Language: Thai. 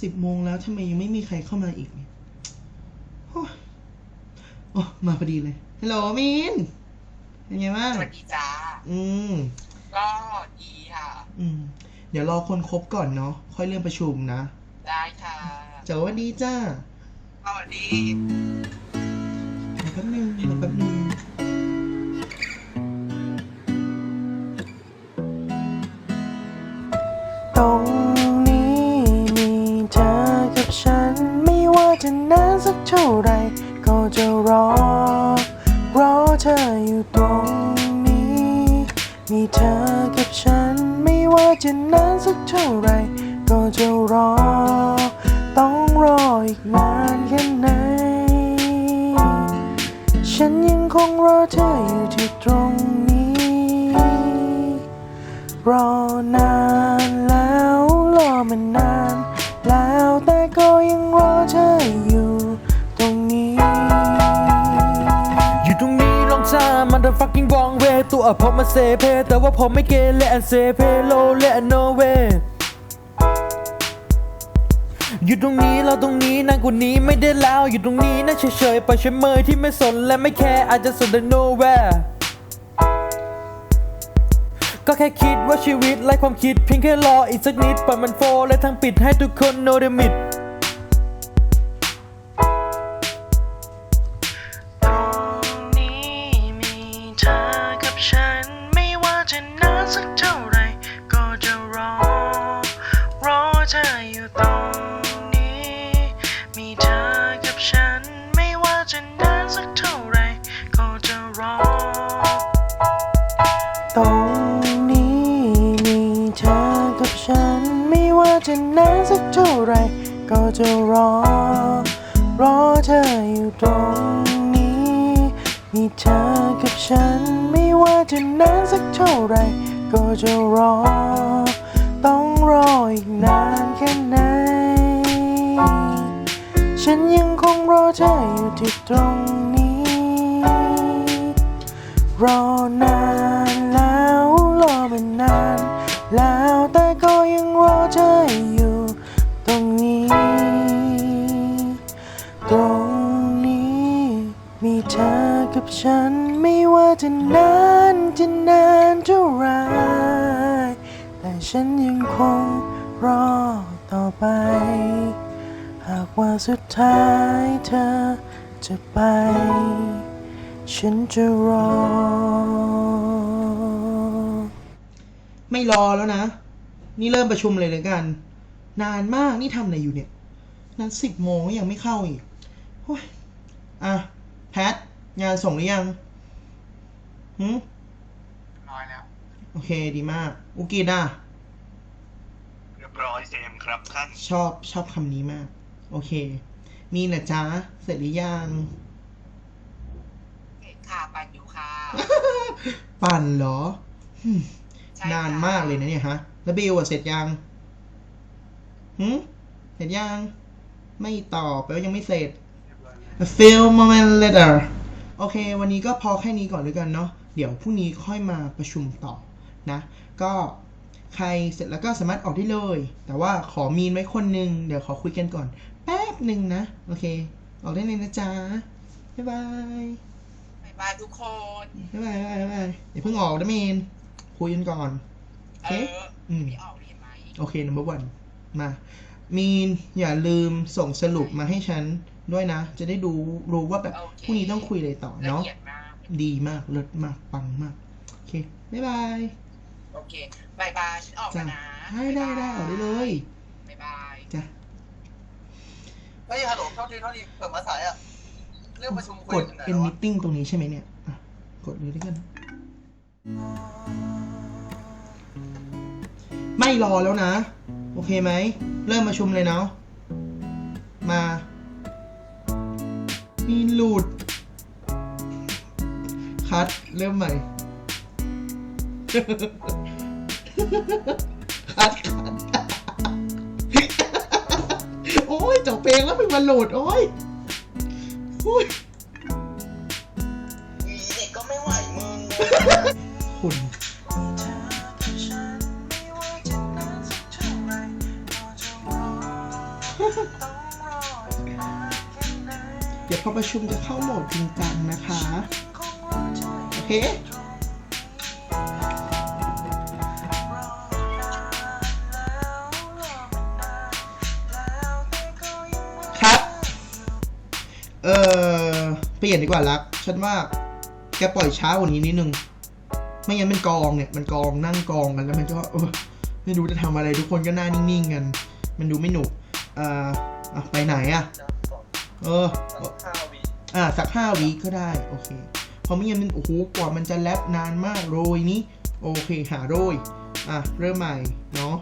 สิบโมงแล้วทำไมยังไม่มีใครเข้ามาอีกเนี่ยโอ้ยโอ้มาพอดีเลย ฮัลโหลมิน เป็นไงบ้างสวัสดีจ้าอืม ก็ดีค่ะ อืม เดี๋ยวรอคนครบก่อนเนาะ ค่อยเริ่มประชุมนะ ได้ค่ะเจ้าวันดีจ้าสวัสดีรอแป๊บนึงรอแป๊บนึง จะนานสักเท่าไรก็จะรอ รอเธออยู่ตรงนี้ มีเธอกับฉันไม่ว่าจะนานสักเท่าไรก็จะรอ ต้องรออีกนานแค่ไหน ฉันยังคงรอเธออยู่ที่ตรงนี้ รอนาน มัน the fucking wrong way ตัวผมมาเซเพแต่ว่าผมไม่เกเรอันเซเพโลเลอันโนเวอยู่ตรงนี้เราตรงนี้นานกว่านี้ไม่ได้แล้ว อยู่ตรงนี้นั่งเฉยๆปล่อยฉันเมยที่ไม่สนและไม่แคร์อาจจะสนแต่ nowhere ก็แค่คิดว่าชีวิตไร้ความคิดเพียงแค่รออีกสักนิดปล่อยมันโฟและทั้งปิดให้ทุกคน know the myth ต นานสักเท่าไร ก็จะรอ รอเธออยู่ตรงนี้ มีเธอกับฉันไม่ว่าจะนานสักเท่าไร ก็จะรอ ต้องรออีกนานแค่ไหน ฉันยังคงรอเธออยู่ที่ตรงนี้ รอนาน มีเธอกับฉันไม่ว่าจะนานจะนานเท่าไร แต่ฉันยังคงรอต่อไป หากว่าสุดท้ายเธอจะไป ฉันจะรอ ไม่รอแล้วนะ นี่เริ่มประชุมเลยเลยกัน นานมากนี่ทำอะไรอยู่เนี่ย นั้นสิบโมงยังไม่เข้าอีกโอ้ยอะ ทงานส่งหรือยังหืมน้อยแล้ว โอเคดีมาก อุกิดอะเรียบร้อยเซมครับท่านชอบชอบคำนี้มาก โอเค มีนะจ๊ะ เสร็จหรือยังเห็นค่ะปันอยู่ค่ะปั่นเหรอหืมใช่นานค่ะมากเลยนะเนี่ยฮะ แล้วบิวอะเสร็จยังหืมเสร็จยัง ไม่ตอบแปลว่ายังไม่เสร็จ A few moment later โอเค วันนี้ก็พอแค่นี้ก่อนด้วยกันเนาะ เดี๋ยวพรุ่งนี้ค่อยมาประชุมต่อนะ ก็ใครเสร็จแล้วก็สามารถออกได้เลย แต่ว่าขอมีนไว้คนหนึ่งเดี๋ยวขอคุยกันก่อน แป๊บหนึ่งนะ โอเค ออกได้เลยนะจ๊ะ บ๊ายบาย บ๊ายบายทุกคน บ๊ายบายบ๊ายบายบ๊ายบายอย่าเพิ่งออกนะมีนคุยกันก่อน โอเอเคออืม ไม่ออกเรียนไหม โอเค number one มา มีนอย่าลืมส่งสรุปมาให้ฉัน ด้วยนะ จะได้ดูรู้ว่าแบบพรุ่งนี้ต้องคุยอะไรต่อละเนาะเอียดมากดีมากเลิศมากปังมาก โอเค บ๊ายบาย โอเคบายบายฉันออกจ้ะแล้วนะได้ได้ได้ออกได้เลยบ๊ายบายจ้ะเฮ้ยฮัลโหลเท่าทีเท่าทีเปิดมาสายอะเรื่องประชุมคุยกดกันไหน end วะ meeting ตรงนี้ใช่ไหมเนี่ยอะกดเลยด้วยกันไม่รอแล้วนะ โอเคไหม เริ่มประชุมเลยเนาะมา มีหลุดคัด เริ่มใหม่ คัดคัดโอ้ยจบเพลงแล้วเพิ่งมาโหลด โอ้ยโอ้ยอีเด็กก็ไม่ไหวมึงคุณ เดี๋ยวพอประชุมจะเข้าโหมดจริงจังนะคะ โอเคครับเออเปลี่ยนดีกว่ารัก ฉันว่าแกปล่อยช้ากว่านี้นิดนึง ไม่งั้นมันกองเนี่ย มันกองนั่งกองกันแล้วมันก็เออไม่รู้จะทำอะไรทุกคนก็หน้านิ่งๆกัน มันดูไม่หนุกอ่าอะไปไหนอะ เออ ห้าวิอะสักห้าวิก็ได้ โอเคเพราะไม่งั้นมันโอ้โหกว่ามันจะแรปนานมากโรยนี้ โอเค หาโรย อะ เริ่มใหม่ เนาะ